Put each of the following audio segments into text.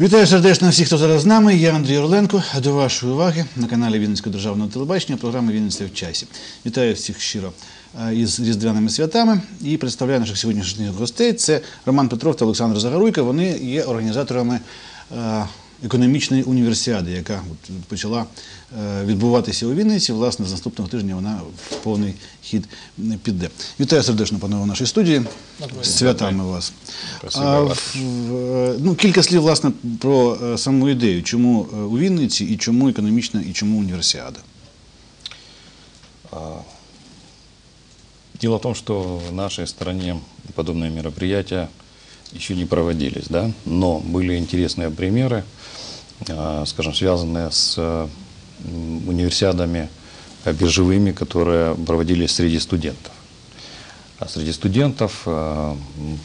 Вітаю сердечно всіх, хто зараз з нами. Я Андрій Орленко. До вашої уваги на каналі Вінницького державного телебачення програми Вінниця в часі. Вітаю всіх щиро е, із різдвяними святами і представляю наших сьогоднішніх гостей. Це Роман Петров та Олександр Загаруйко. Вони є організаторами е, економічної універсіади, яка почала е, відбуватися у Вінниці. Власне, з наступного тижня вона в повний хід піде. Вітаю сердечно, панове, в нашій студії. З святами вас. А, в- в- ну, кілька слів власне про е, саму ідею, чому е, у Вінниці і чому економічна, і чому універсіада. Дело в том, что в нашей стране подобные мероприятия еще не проводились, да, но были интересные примеры, а, скажем, связанные с э, м, универсиадами э, биржевыми, которые проводились среди студентов. А среди студентов э, м,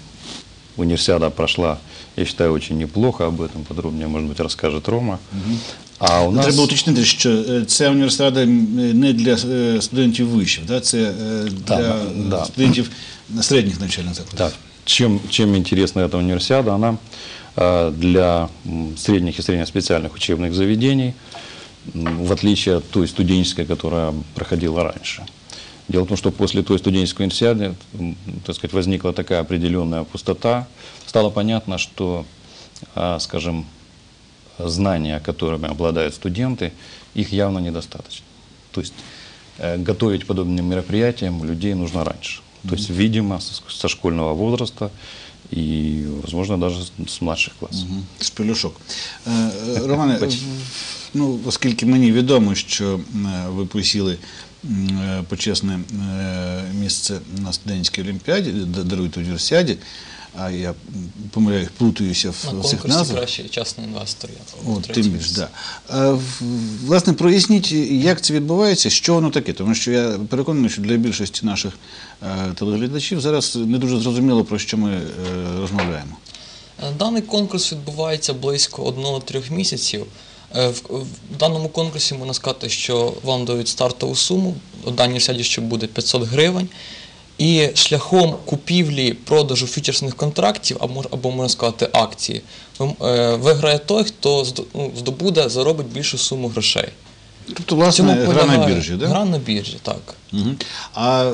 универсиада прошла, я считаю, очень неплохо. Об этом подробнее, может быть, расскажет Рома. А у нас... Треба уточнити, що е, ця універсіада м, не для е, студентів вишів, да? це е, для Да, да. е, студентів середніх навчальних закладів. Да. Чем, чем интересна эта универсиада? Она э, для средних и среднеспециальных учебных заведений, в отличие от той студенческой, которая проходила раньше. Дело в том, что после той студенческой универсиады, так сказать, возникла такая определенная пустота. Стало понятно, что, а, скажем, знания, которыми обладают студенты, их явно недостаточно. То есть э, готовить подобным мероприятиям людей нужно раньше. То есть, видимо, со, школьного возраста и, возможно, даже с, с младших классов. Угу. З пелюшок. Е, е, Романе, ну, оскільки мені відомо, що ви посіли е, почесне е, місце на студентській олімпіаді, даруйте універсіаді, а я помиляюсь, плутаюся в На цих конкурсі назвах. кращий частний інвестор. Я О, тим місце. да. А, власне, проясніть, як це відбувається, що воно таке. Тому що я переконаний, що для більшості наших е, телеглядачів зараз не дуже зрозуміло, про що ми е, розмовляємо. Е, Даний конкурс відбувається близько 1-3 місяців. В, даному конкурсі можна сказати, що вам дають стартову суму, у даній сяді буде 500 гривень. І шляхом купівлі продажу фьючерсних контрактів, або, або можна сказати, акції, е, виграє той, хто ну, здобуде, заробить більшу суму грошей. Тобто, власне, цьому гра на біржі, да? Гра на біржі, так. Мгм. А е,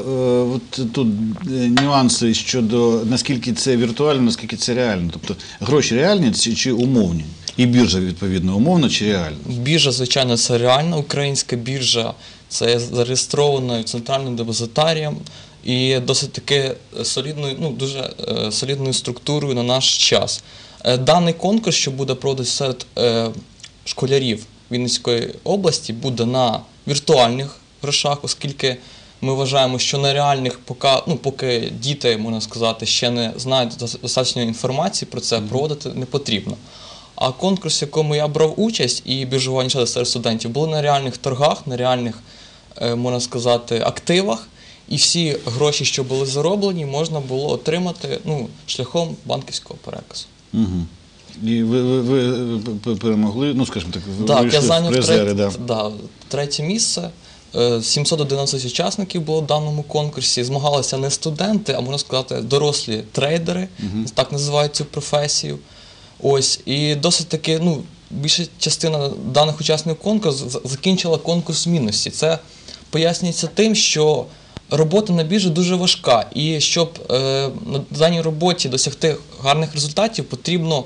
от тут е, нюанси щодо наскільки це віртуально, наскільки це реально. Тобто гроші реальні чи, чи умовні? І біржа, відповідно, умовна чи реальна? Біржа, звичайно, це реальна українська біржа, це є зареєстровано центральним депозитарієм і досить таки солідною, ну дуже е, солідною структурою на наш час. Е, даний конкурс, що буде проводитися серед е, школярів Вінницької області, буде на віртуальних грошах, оскільки ми вважаємо, що на реальних, поки, ну, поки діти, можна сказати, ще не знають дос- достатньо інформації про це, проводити не потрібно. А конкурс, в якому я брав участь, і ініціатива серед студентів, були на реальних торгах, на реальних, можна сказати, активах. І всі гроші, що були зароблені, можна було отримати ну, шляхом банківського переказу. Угу. І ви, ви, ви перемогли, ну скажімо так, ви Так, я в зайняв призери, третє, да. да, третє місце. Е, 711 учасників було в даному конкурсі. Змагалися не студенти, а можна сказати, дорослі трейдери, так називають цю професію. Ось, і досить таки, ну, більша частина даних учасників конкурсу закінчила конкурс в мінусі. Це пояснюється тим, що робота на біржі дуже важка, і щоб е, на даній роботі досягти гарних результатів, потрібно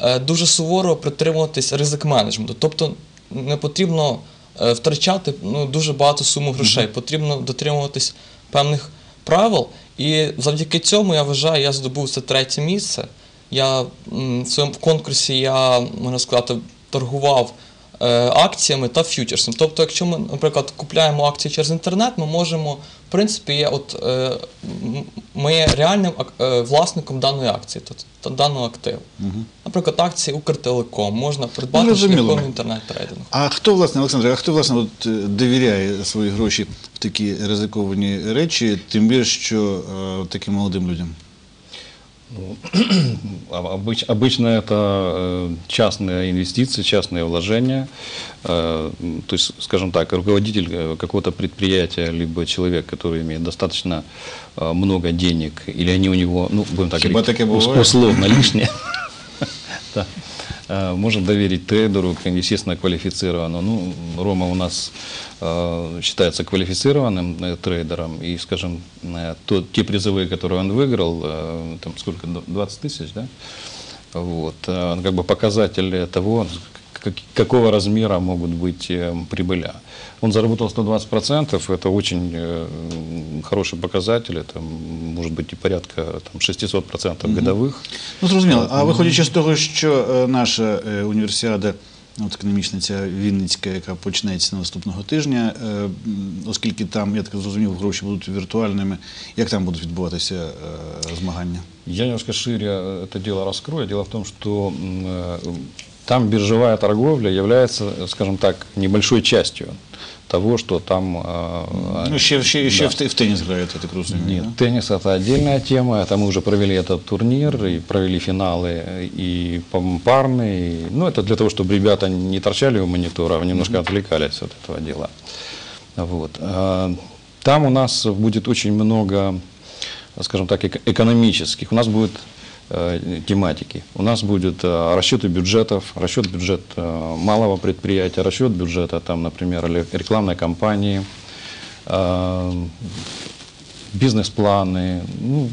е, дуже суворо притримуватись ризик менеджменту. Тобто не потрібно е, втрачати ну, дуже багато суму грошей, потрібно дотримуватись певних правил. І завдяки цьому я вважаю, я здобув це третє місце. Я в своєму конкурсі я можна сказати торгував акціями та ф'ючерсом. Тобто, якщо ми, наприклад, купляємо акції через інтернет, ми можемо, в принципі, є от, е, ми є реальним е, власником даної акції, та даного активу. Наприклад, акції Укртелеком можна придбати Ну, шляхом інтернет-трейдингу. А хто, власне, Олександр, а хто власне от, е, довіряє свої гроші в такі ризиковані речі, тим більше, що е, таким молодим людям? А- обыч- обычно это э, частные инвестиции, частные вложения. Э, То есть, скажем так, руководитель э, какого-то предприятия, либо человек, который имеет достаточно много денег, или они у него, ну, будем так Хіба говорить, таке ус- буває? условно лишние, можно доверить трейдеру, к- естественно, квалифицированному. Ну, Рома у нас э, считается квалифицированным э, трейдером, и, скажем, э, то, те призовые, которые он выиграл, э, там сколько, 20 тысяч, да? Вот, э, он как бы показатель того, как- какого размера могут быть э, прибыля. Он заработал 120%, это очень э, хороший показатель, это м, может быть и порядка там, 600% годовых. Ну, зрозуміло. А виходячи з того, що е, наша е, універсіада, от економічна ця Вінницька, яка почнеться наступного тижня, е, м, оскільки там, я так зрозумів, гроші будуть віртуальними, як там будуть відбуватися е, змагання? Я немножко шире э, это дело раскрою. Дело в том, что м, э, там биржевая торговля является, скажем так, небольшой частью того, что там... э, Ну, ще, ще, ще да. в, те- в теніс грають, я так розумію. Нет, теннис это отдельная тема. Это мы уже провели этот турнир и провели финалы и парные. и- Ну, это для того, чтобы ребята не торчали у монитора, а немножко отвлекались от этого дела. Вот. А, Там у нас будет очень много, скажем так, эко- экономических. У нас будет тематики. У нас будет э, расчеты бюджетов, расчет бюджет э, малого предприятия, расчет бюджета, там, например, ре- рекламной кампании, э, бизнес-планы, ну,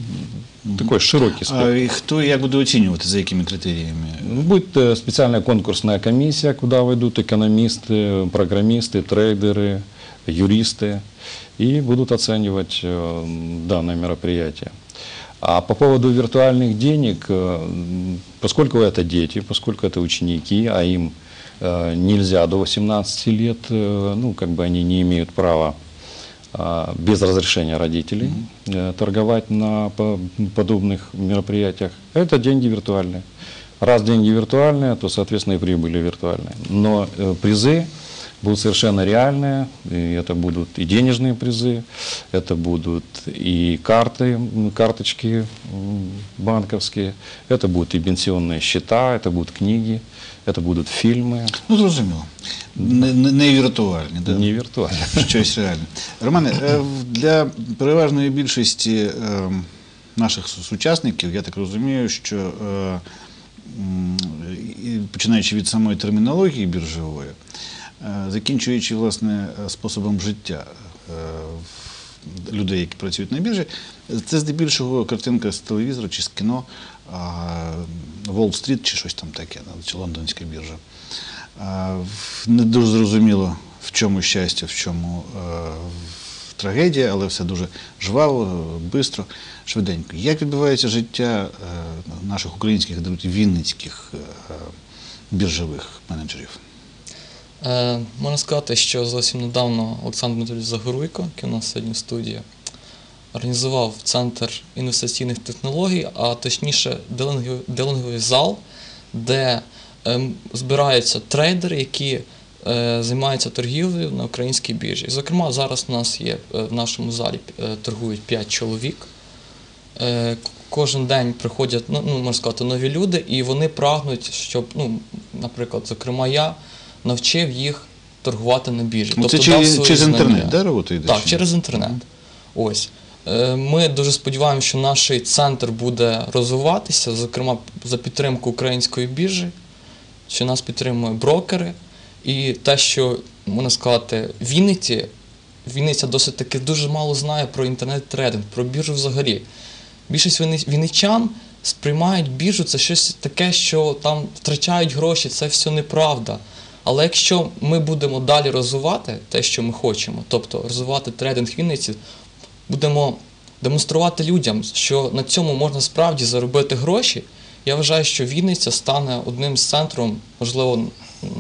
такой широкий А спектр. і хто і як буде оцінювати, за якими критеріями? Ну, Будет э, специальная конкурсная комиссия, куда войдут экономисты, программисты, трейдеры, юристы, и будут оценивать э, данное мероприятие. А по поводу виртуальных денег, э, поскольку это дети, поскольку это ученики, а им э, нельзя до 18 лет, э, ну, как бы они не имеют права а, без разрешения родителей торговать на по- подобных мероприятиях. Это деньги виртуальные. Раз деньги виртуальные, то, соответственно, и прибыли виртуальные. Но призы будут совершенно реальные, и это будут и денежные призы, это будут и карты, м, карточки м, банковские, это будут и пенсионные счета, это будут книги, это будут фильмы, Ну, зрозуміло. Не, не, не віртуальні. Да? не виртуальные. Щось реальне. Романе, е, в- для переважної більшості е, наших су- сучасників, я так розумію, що е, м, і починаючи від самої термінології біржової, е, закінчуючи власне е, способом життя е, людей, які працюють на біржі, це здебільшого картинка з телевізора чи з кіно, Волл-стріт чи щось там таке, чи лондонська біржа. Не дуже зрозуміло, в чому щастя, в чому е, трагедія, але все дуже жваво, швидко, швиденько. Як відбувається життя е, наших українських вінницьких е, біржових менеджерів? Е, можна сказати, що зовсім недавно Олександр Дмитрович Загоруйко, який у нас сьогодні в студії, організував центр інвестиційних технологій, а точніше делінговий зал, де ем, збираються трейдери, які е, займаються торгівлею на українській біржі. Зокрема, зараз у нас є е, в нашому залі е, торгують 5 чоловік. Е, Кожен день приходять, ну, ну, можна сказати, нові люди, і вони прагнуть, щоб, ну, наприклад, зокрема, я навчив їх торгувати на біржі. Ну, це дав через, свої через інтернет, да, робота йде? Так, через інтернет. Ось. Е, Ми дуже сподіваємося, що наш центр буде розвиватися, зокрема за підтримку української біржі, що нас підтримують брокери. І те, що можна сказати, Вінниці, Вінниця досить таки дуже мало знає про інтернет-трейдинг, про біржу взагалі. Більшість вінничан сприймають біржу це щось таке, що там втрачають гроші, це все неправда. Але якщо ми будемо далі розвивати те, що ми хочемо, тобто розвивати трейдинг в Вінниці, будемо демонструвати людям, що на цьому можна справді заробити гроші. Я вважаю, що Вінниця стане одним з центром, можливо,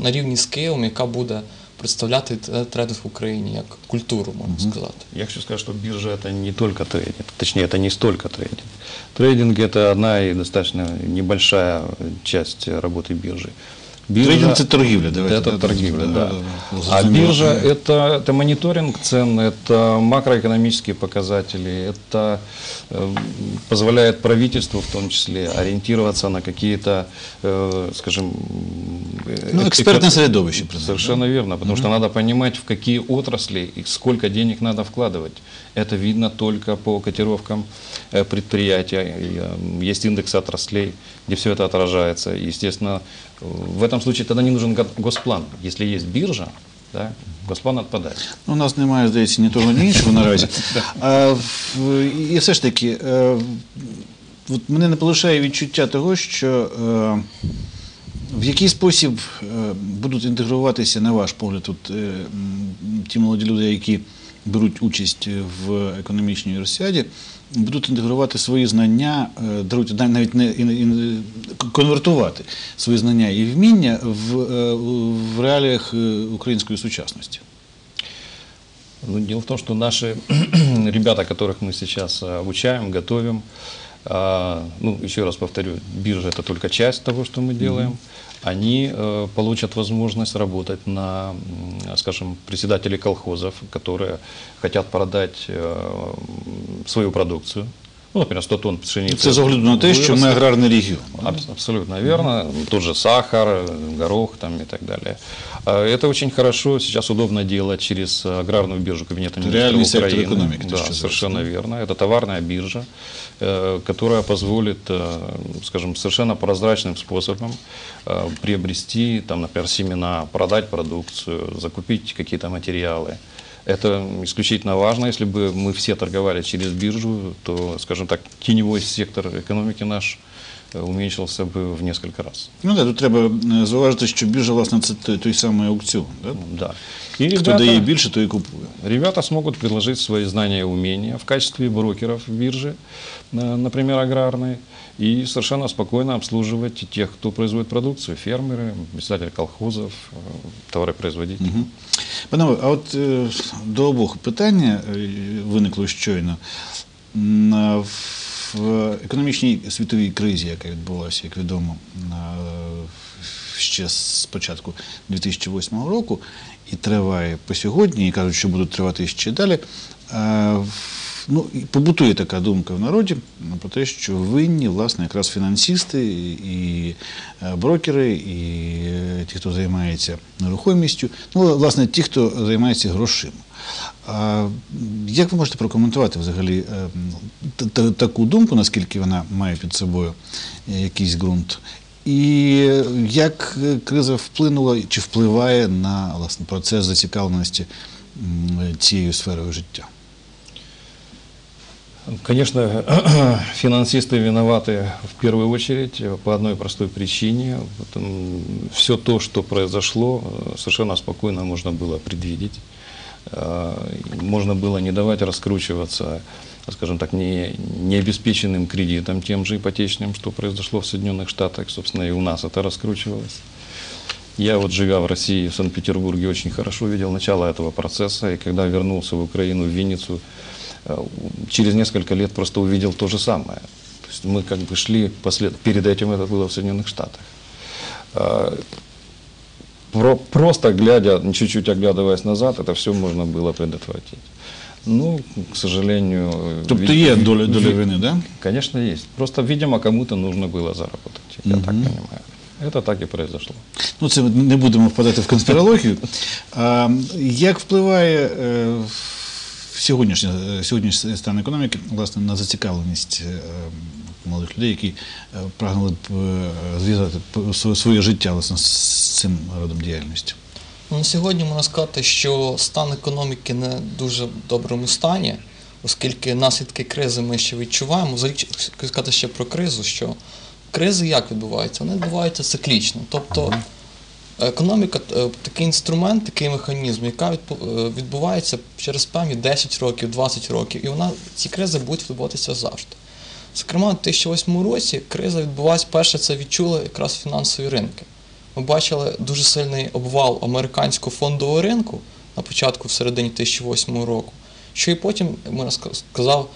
на рівні з Києвом, яка буде представляти трейдинг в Україні як культуру, можна сказати. Я хочу сказать, что биржа это не только трейдинг, точнее, это не столько трейдинг. Трейдинг это одна и достаточно небольшая часть работы биржи. Биржа- Трейдинг – це торгівля, давайте. Это да, торговля, да, да. да, да, А зрозуміло. биржа это, это мониторинг цен, это макроэкономические показатели, это э, позволяет правительству в том числе ориентироваться на какие-то, э, скажем, э, Ну, эк- експертне эко- середовище. принаймні, Совершенно верно, потому что надо понимать, в какие отрасли и сколько денег надо вкладывать. Это видно только по котировкам э, предприятия. И, э, Есть индекс отраслей, где все это отражается. Естественно, В этом случае тогда не нужен госплан. Если есть биржа, да, госплан отпадает. Ну, У нас немає, здається, ні того, ні іншого наразі. А, і все ж таки, е, от мене не полишає відчуття того, що е, в який спосіб е, будуть інтегруватися, на ваш погляд, от, ті молоді люди, які беруть участь в економічній універсіаді, будуть інтегрувати свої знання, е, навіть не конвертувати свої знання і вміння в, е, в реаліях е, української сучасності. Ну, дело в том, что наши ребята, которых мы сейчас обучаем, готовим, ну, еще раз повторю, биржа это только часть того, что мы делаем. Они э, получат возможность работать на, м, скажем, председателей колхозов, которые хотят продать э, м, свою продукцию. Ну, например, 100 тонн пшеницы. Це з огляду на те, що ми аграрний регіон. Аб- Абсолютно верно. Тот же сахар, горох там и так далее. А Это очень хорошо, сейчас удобно делать через аграрную биржу Кабинета Это министров Украины. экономики, Да, совершенно верно. Это товарная биржа, э, которая позволит, э, скажем, совершенно прозрачным способом э, приобрести, там, например, семена, продать продукцию, закупить какие-то материалы. Это исключительно важно. Если бы мы все торговали через биржу, то, скажем так, теневой сектор экономики наш э, уменьшился бы в несколько раз. Ну так, тут треба е, зауважити, що біржа, власне, це той, той самий аукціон. Да? Да. И Хто ребята, дає більше, той і купує. ребята смогут предложить свои знания и умения в качестве брокеров биржи, э, например, аграрной, и совершенно спокойно обслуживать тех, кто производит продукцию, фермеры, председатели колхозов, э, товаропроизводители. Мгм. Панове, а от е, до обох питання е, виникло щойно. В економічній світовій кризі, яка відбулася, як відомо, ще з початку 2008 року, і триває по сьогодні, і кажуть, що будуть тривати ще далі. е, Ну, побутує така думка в народі про те, що винні, власне, якраз фінансисти і, і е, брокери, і е, ті, хто займається нерухомістю, ну, власне, ті, хто займається грошима. А як ви можете прокоментувати взагалі е, т- т- таку думку, наскільки вона має під собою е, якийсь ґрунт? І як е, криза вплинула чи впливає на власне, процес зацікавленості м, цією сферою життя? Конечно, финансисты виноваты в первую очередь э, по одной простой причине. Все то, что произошло, э, совершенно спокойно можно было предвидеть. Э, Можно было не давать раскручиваться, скажем так, не, необеспеченным кредитом, тем же ипотечным, что произошло в Соединенных Штатах. Собственно, и у нас это раскручивалось. Я вот, живя в России, в Санкт-Петербурге, очень хорошо видел начало этого процесса. И когда вернулся в Украину, в Винницу, э, через несколько лет просто увидел то же самое. То есть мы как бы шли, послед... перед этим это было в Соединенных Штатах. А, про- Просто глядя, чуть-чуть оглядываясь назад, это все можно было предотвратить. Ну, к сожалению... э, Тобто ви- є ви- доля, доля ви- вини, да? Конечно, есть. Просто, видимо, кому-то нужно было заработать, я так понимаю. Это так и произошло. Ну, це ми не будемо впадати в конспірологію. А, як впливає е, сьогоднішній, е, сьогоднішній стан економіки власне, на зацікавленість е, молодих людей, які е, прагнули б е, зв'язати своє- життя власне, з цим родом діяльності? Ну, на сьогодні можна сказати, що стан економіки не дуже доброму стані, оскільки наслідки кризи ми ще відчуваємо. Взагалі, сказати ще про кризу, що кризи як відбуваються? Вони відбуваються циклічно. Тобто економіка е, такий інструмент, такий механізм, яка відбу- відбувається через певні 10 років, 20 років, і вона ці кризи будуть відбуватися завжди. Зокрема, у 2008 році криза відбулася, перше це відчули якраз фінансові ринки. Ми бачили дуже сильний обвал американського фондового ринку на початку, в середині 2008 року, що і потім, можна ска- сказав,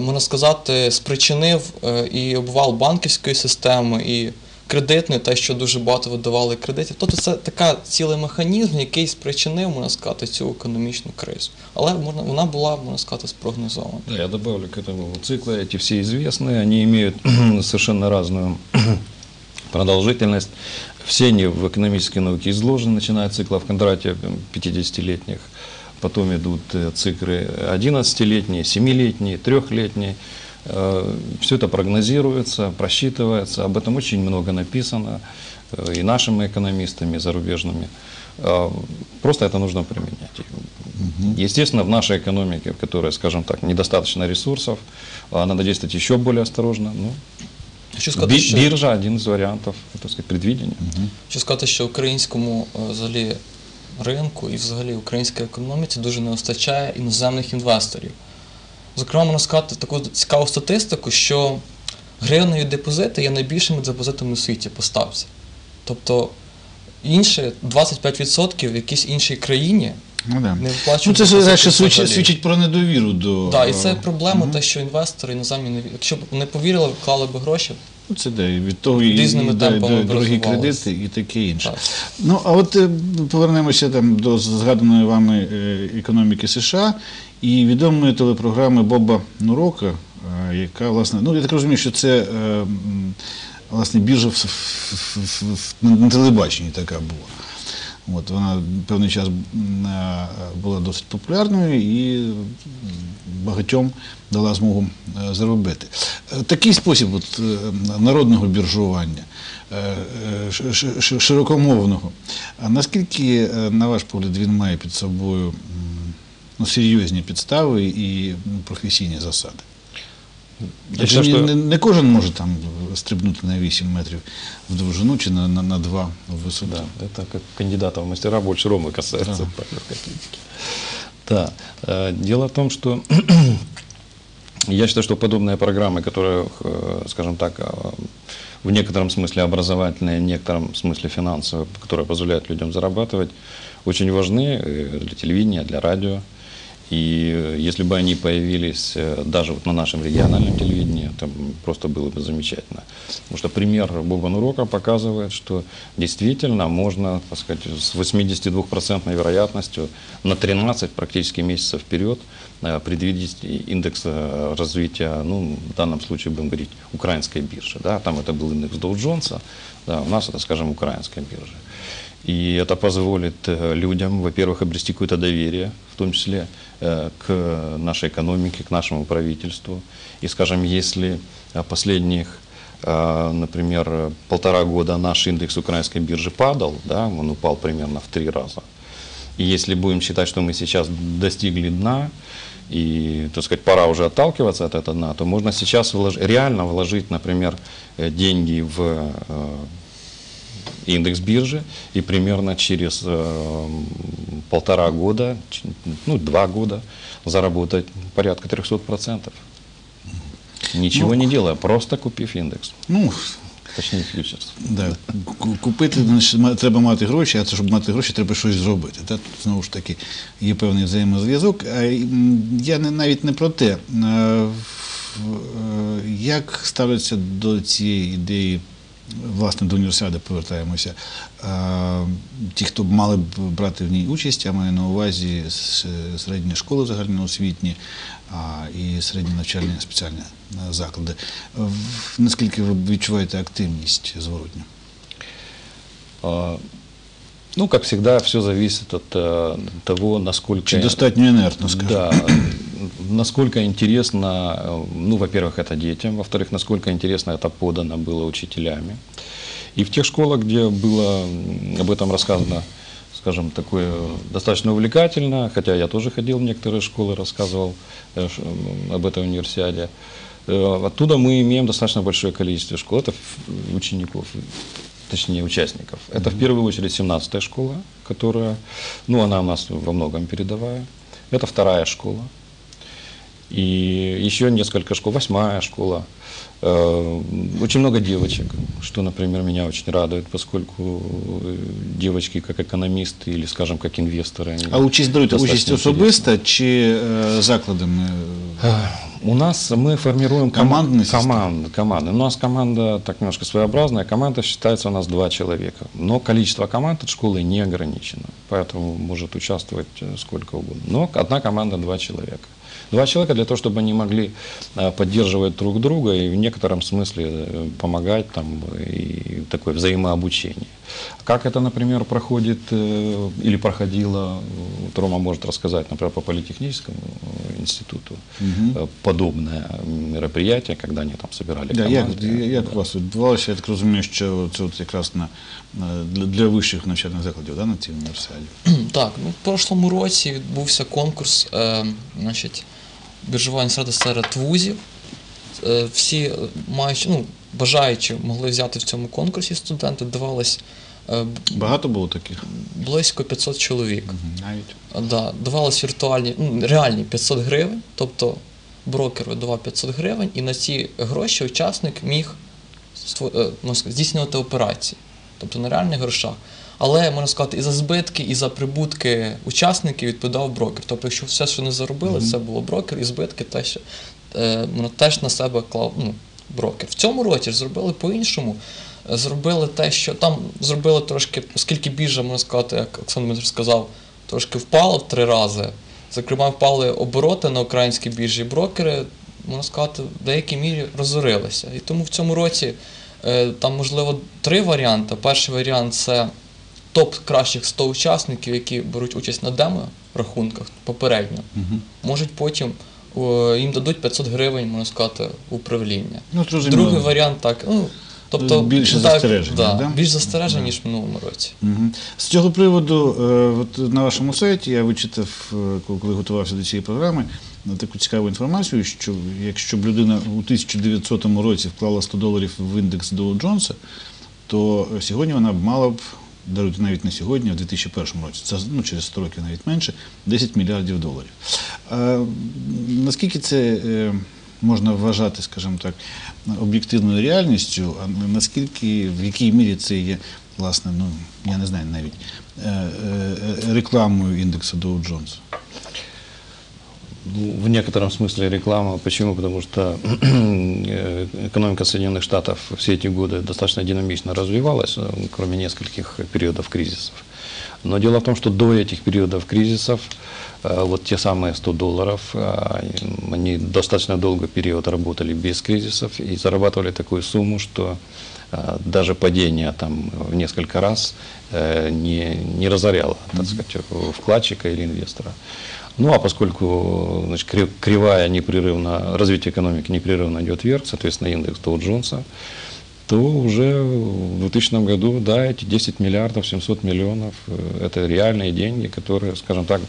можна сказати, спричинив е, і обвал банківської системи, і кредитної, те, що дуже багато видавали кредитів. Тобто це така цілий механізм, який спричинив, можна сказати, цю економічну кризу. Але можна, вона була, можна сказати, спрогнозована. Да, я добавлю к этому циклы, эти все известные, они имеют совершенно разную продолжительность. Все они в экономической науке изложены, начиная от циклов Кондратия 50-летних, потом идут э, циклы 11-летние, 7-летние, 3-летние. Все это прогнозируется, просчитывается, об этом очень много написано. э, и нашими экономистами, и зарубежными. Э, Просто это нужно применять. Естественно, в нашей экономике, в которой, скажем так, недостаточно ресурсов, а надо действовать еще более осторожно. Ну, Хочу сказати, би- що, биржа один из вариантов, так сказать, предвидения. хочу сказати, що українському е, взагалі ринку і взагалі українській економіці дуже не вистачає іноземних інвесторів. Зокрема, можна сказати таку цікаву статистику, що гривневі депозити є найбільшими депозитами у світі по ставці. Тобто інші 25% в якійсь іншій країні Ну, да. не ну виплачують. це ж свідчить, свідчить про недовіру до. Так, і це проблема, проблема, те, що інвестори іноземні не Якщо б не повірили, вклали б гроші. Ну, Це де, від того і, і дорогі кредити і таке інше. Так. Ну, а от е, повернемося там до згаданої вами е, економіки США і відомої телепрограми Боба Нурока, е, яка, власне, ну я так розумію, що це власне біржа в, в, в, в, на телебаченні така була. От, вона певний час е, була досить популярною і багатьом дала змогу е, заробити. Е, Такий спосіб от, е, народного біржування, широкомовного. Наскільки, на ваш погляд, він має під собою ну, серйозні підстави і професійні засади? Я Адже считаю, не, что- не кожен може там стрибнути на 8 метрів в довжину чи на, на, на 2 в висоту. Да, это как кандидата в мастера больше Ромы касается легкой атлетике. Да. э, Дело в том, что я считаю, что подобные программы, которые, э, скажем так, э, в некотором смысле образовательные, в некотором смысле финансовые, которые позволяют людям зарабатывать, очень важны для телевидения, для радио. И э, если бы они появились э, даже вот на нашем региональном телевидении, это просто было бы замечательно. Потому что пример Боган Урока показывает, что действительно можно, так сказать, с 82% вероятностью на 13 практически месяцев вперед э, предвидеть индекс развития, ну, в данном случае будем говорить, украинской биржи. Да? Там это был индекс Доу Джонса, да, у нас это, скажем, украинская биржа. И это позволит людям, во-первых, обрести какое-то доверие, в том числе к нашей экономике, к нашему правительству. И, скажем, если э, последних, э, например, э, полтора года наш индекс украинской биржи падал, да, он упал примерно в три раза. И если будем считать, что мы сейчас достигли дна, и, так сказать, пора уже отталкиваться от этого дна, то можно сейчас вложить, реально вложить, например, э, деньги в э, индекс биржи, и примерно через э, полтора года, ну, два года заработать порядка 300%. Ничего Ну, не делая, просто купив индекс, Ну, точнее фьючерс. Да. Купити значить, треба мати гроші, а це, щоб мати гроші, треба щось зробити. Та? Тут знову ж таки є певний взаємозв'язок. Я не, навіть не про те, е, як ставляться до цієї ідеї, власне, до універсіади повертаємося. Ті, хто б мали б брати в ній участь, я маю на увазі середні школи загальноосвітні і середні навчальні спеціальні е, заклади. Наскільки ви відчуваєте активність зворотню? Ну, как всегда, все зависит от э, того, насколько... Чи достатньо інертно, скажімо? Да, насколько интересно, э, ну, во-первых, это детям, во-вторых, насколько интересно это подано было учителями. И в тех школах, где было об этом рассказано, скажем, такое достаточно увлекательно, хотя я тоже ходил в некоторые школы, рассказывал э, об этой универсиаде, э, оттуда мы имеем достаточно большое количество школ, это учеников, точнее участников. Это в первую очередь 17-я школа, которая, ну, она у нас во многом передовая. Это вторая школа. И еще несколько школ, восьмая школа. Э, Очень много девочек, что, например, меня очень радует, поскольку э, девочки как экономисты или, скажем, как инвесторы. они А участь достаточно участь особиста чи е, закладами? Э, У нас мы формируем ком- Командный состав? команды, команды. У нас команда так немножко своеобразная. Команда считается у нас два человека. Но количество команд от школы не ограничено. Поэтому может участвовать э, сколько угодно. Но одна команда два человека. Два человека для того, чтобы они могли э, поддерживать друг друга и в некотором смысле э, помогать там и такое взаимообучение. Как это, например, проходит э, или проходило, э, вот Рома может рассказать, например, по политехническому э, институту э, подобное мероприятие, когда они там собирали Да, як, команды. як у вас відбувалося? Я так розумію, що це от якраз на, на- для, для вищих навчальних закладів да, на цій універсіаді. Так, ну в прошлому році відбувся конкурс, е, значить, біржування серед серед вузів. Е, всі е, маючи, ну, бажаючи могли взяти в цьому конкурсі студенти, давалось е, Багато було таких? близько 500 чоловік. Навіть. Да, давалось віртуальні, ну, реальні 500 гривень, тобто брокер видавав 500 гривень, і на ці гроші учасник міг сказати, здійснювати операції, тобто на реальних грошах. Але можна сказати, і за збитки, і за прибутки учасників відповідав брокер. Тобто, якщо все, що не заробили, це було брокер, і збитки теж, е, теж на себе клав ну, брокер. В цьому році ж зробили по-іншому. Е, Зробили те, що там зробили трошки, оскільки біржа, можна сказати, як Олександр Дмитрович сказав, трошки впала в три рази. Зокрема, впали обороти на українській біржі. Брокери, можна сказати, в деякій мірі розорилися. І тому в цьому році е, там, можливо, три варіанти. Перший варіант це топ кращих 100 учасників, які беруть участь на демо-рахунках попередньо. Можуть потім о, їм дадуть 500 гривень, можна сказати, управління. Ну. Другий варіант так. Ну, тобто, Більше так, застереження, Да, да? Більш застережень, ніж в минулому році. Мгм. З цього приводу, е, от на вашому сайті я вичитав, е, коли- готувався до цієї програми, е, таку цікаву інформацію, що якщо б людина у 1900 році вклала 100 доларів в індекс Доу Джонса, то сьогодні вона б мала б, даруйте навіть не сьогодні, а в 2001 році, це ну, через 100 років навіть менше, 10 мільярдів доларів. А, наскільки це е, можна вважати, скажімо так, об'єктивною реальністю, а наскільки, в якій мірі це є, власне, ну, я не знаю навіть, е, е, рекламою індексу Доу Jones? В некотором смысле реклама. Почему? Потому что э, экономика Соединенных Штатов все эти годы достаточно динамично развивалась, э, кроме нескольких периодов кризисов. Но дело в том, что до этих периодов кризисов э, вот те самые 100 долларов, они достаточно долгий период работали без кризисов и зарабатывали такую сумму, что даже падение там в несколько раз не, не разоряло, так сказать, вкладчика или инвестора. Ну а поскольку значит, кри- кривая непрерывно, развитие экономики непрерывно идет вверх, соответственно, индекс Доу Джонса, то уже в 2000 году, да, эти 10 миллиардов 700 миллионов, э, это реальные деньги, которые, скажем так,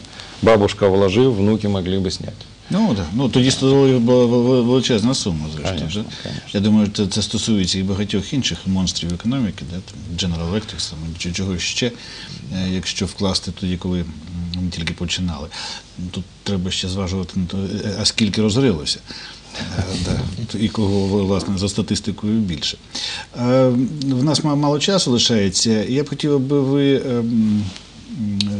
бабушка вложив, внуки могли бы снять. Ну, да. ну тоді 100 доларів була вел- величезна сума, зрештою. Конечно, да? конечно. Я думаю, це, це стосується і багатьох інших монстрів економіки, да? там, General Electric там, чи чогось ще, е, якщо вкласти тоді, коли м, ми тільки починали. Тут треба ще зважувати, е, а скільки розорилося. Е, да. І кого, власне, за статистикою більше. Е, В нас мало часу лишається. Я б хотів, аби ви ем,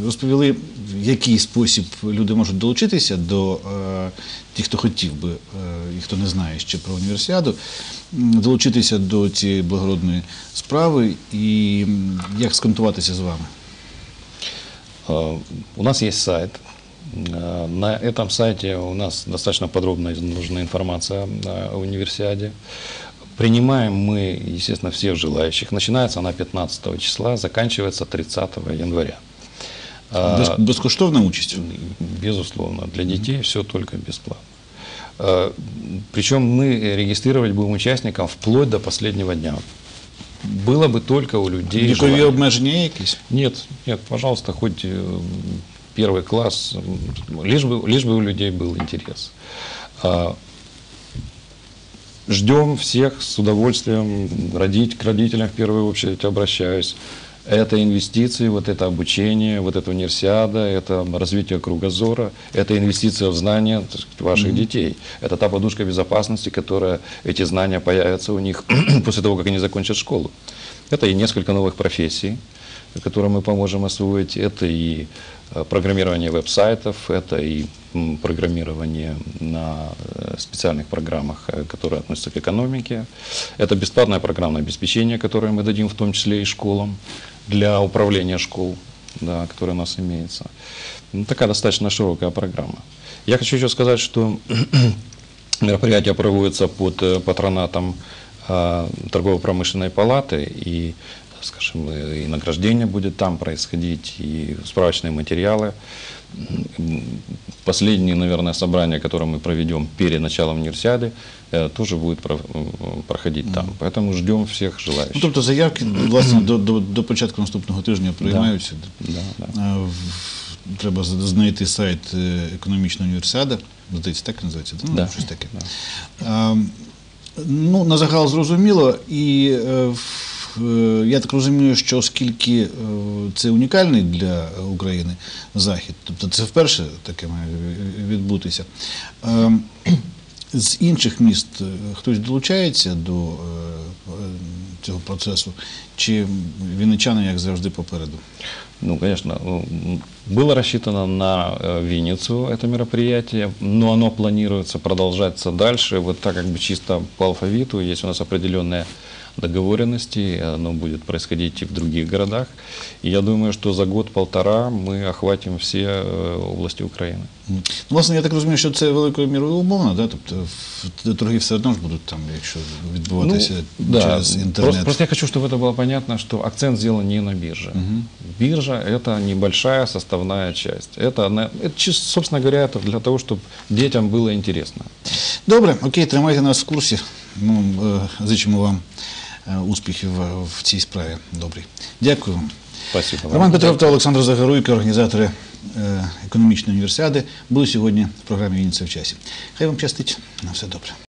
розповіли, в який спосіб люди можуть долучитися до е, тих, хто хотів би, е, і хто не знає ще про універсіаду, долучитися до цієї благородної справи і як сконтуватися з вами. Э, У нас есть сайт. Э, На этом сайте у нас достаточно подробно нужна информация э, о универсиаде. Принимаем мы, естественно, всех желающих. Начинается она 15 числа, заканчивается 30 января. А, Без, безкоштовна участь? Безусловно, для детей все только бесплатно. Э, Причем мы регистрировать будем участникам вплоть до последнего дня Было бы только у людей Вікові желание. обмеження є якісь? Нет, нет, пожалуйста, хоть э, первый класс, м, лишь бы, лишь бы у людей был интерес. А, Ждем всех с удовольствием, родить, к родителям в первую очередь обращаюсь. Это инвестиции, вот это обучение, вот это универсиада, это развитие кругозора, это инвестиция в знания сказать, ваших детей. Это та подушка безопасности, которая, эти знания появятся у них после того, как они закончат школу. Это и несколько новых профессий, которые мы поможем освоить. Это и э, программирование веб-сайтов, это и программирование на э, специальных программах, э, которые относятся к экономике. Это бесплатное программное обеспечение, которое мы дадим в том числе и школам для управления школ, да, которое у нас имеется. Ну, такая достаточно широкая программа. Я хочу еще сказать, что мероприятие проводится под патронатом торгово-промышленной палаты и, скажем, и награждение будет там происходить, и справочные материалы. м, Последнее, наверное, собрание, которое мы проведем перед началом универсиады, э, тоже будет про- м, проходить там. Поэтому ждем всех Ну, желающих. тобто заявки власне до, до, до початку наступного тижня приймаються. Да, да. А, в- Треба з- знайти сайт е, економічна універсіада. Здається, так називається. Ну, Да. щось таке. А, ну, на загал зрозуміло, і е, в- е, я так розумію, що оскільки е, це унікальний для України захід, тобто це вперше таке має відбутися. Е, з інших міст е, хтось долучається до е, е, цього процесу, чи вінничани, як завжди, попереду? Ну, конечно, ну, м, было рассчитано на э, Винницу это мероприятие, но оно планируется продолжаться дальше. Вот так как бы чисто по алфавиту есть у нас определенные договоренности, оно будет происходить и в других городах. И я думаю, что за год-полтора мы охватим все э, области Украины. Ну, власне, я так розумію, що це великою мірою умовно, да? тобто в- торги все одно ж будуть там, якщо відбуватися да, через інтернет. Просто, просто я хочу, чтобы это было понятно, что акцент сделан не на бирже. Биржа – это небольшая составная часть. Это, она- это, чис- собственно говоря, это для того, чтобы детям было интересно. Добре, окей, тримайте нас в курсі. Ми е, зичимо вам е, успіхів в, в цій справі. Добрій. Дякую вам. Спасибо. Роман Петров та Олександр Загоруйко, організатори е, економічної універсіади, були сьогодні в програмі Вінниця в часі. Хай вам щастить. На все добре.